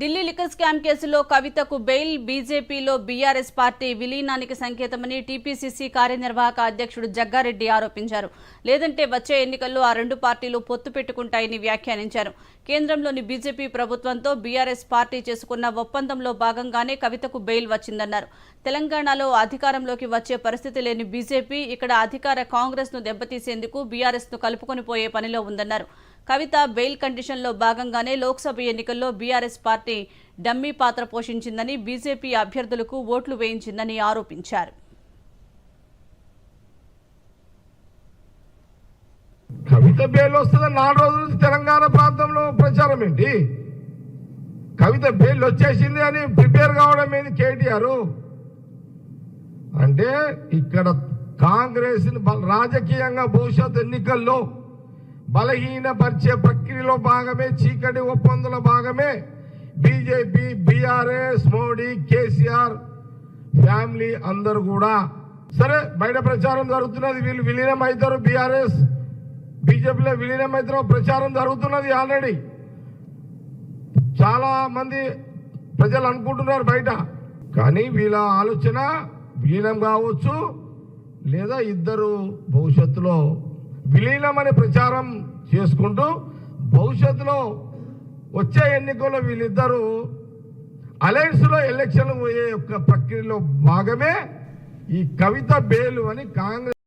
Delhi liquor scam కేసులో కవితకు bail బీజేపీలో బీఆర్ఎస్ పార్టీ విలీనానికి సంకేతమని టీపీసీసీ కార్యనిర్వాహక అధ్యక్షుడు జగ్గారెడ్డి ఆరోపించారు. లేదంటే వచ్చే ఎన్నికల్లో ఆ రెండు పార్టీలు పొత్తు పెట్టుకుంటాయని వ్యాఖ్యానించారు. కేంద్రంలోని బీజేపీ ప్రభుత్వంతో బీఆర్ఎస్ పార్టీ చేసుకున్న ఒప్పందంలో భాగంగానే కవితకు బెయిల్ వచ్చిందన్నారు. తెలంగాణలో అధికారంలోకి వచ్చే పరిస్థితి లేని బీజేపీ ఇక్కడ అధికార కాంగ్రెస్ను దెబ్బతీసేందుకు బీఆర్ఎస్ను కలుపుకొని పోయే పనిలో ఉందన్నారు. కవిత బెయిల్ కండిషన్లో భాగంగానే లోక్సభ ఎన్నికల్లో బీఆర్ఎస్ పార్టీ డమ్మీ పాత్ర పోషించిందని బీజేపీ అభ్యర్థులకు ఓట్లు వేయించిందని ఆరోపించారు. కవిత బెయిల్ వస్తుందని నాలుగు రోజుల నుంచి తెలంగాణ ప్రాంతంలో ప్రచారం ఏంటి? కవిత బెయిల్ వచ్చేసింది అని ప్రిపేర్ కావడం ఏంది కేటీఆర్? అంటే ఇక్కడ కాంగ్రెస్ రాజకీయంగా భవిష్యత్ ఎన్నికల్లో బలహీనపరిచే ప్రక్రియలో భాగమే చీకటి ఒప్పందుల భాగమే. BJP BRS Modi KCR family అందరూ కూడా. సరే బయట ప్రచారం జరుగుతున్నది వీళ్ళు విలీనం అవుతారు బీఆర్ఎస్. బీజేపీలో విలీనం అవుతారు ప్రచారం జరుగుతున్నది ఆల్రెడీ. చాలా మంది ప్రజలు అనుకుంటున్నారు బయట. కానీ వీళ్ళ ఆలోచన విలీనం కావచ్చు లేదా ఇద్దరు భవిష్యత్తులో విలీనం అనే ప్రచారం చేసుకుంటూ భవిష్యత్తులో వచ్చే ఎన్నికల్లో వీళ్ళిద్దరూ అలయన్స్లో ఎలక్షన్లు పోయే యొక్క ప్రక్రియలో భాగమే ఈ కవిత బేలు అని కాంగ్రెస్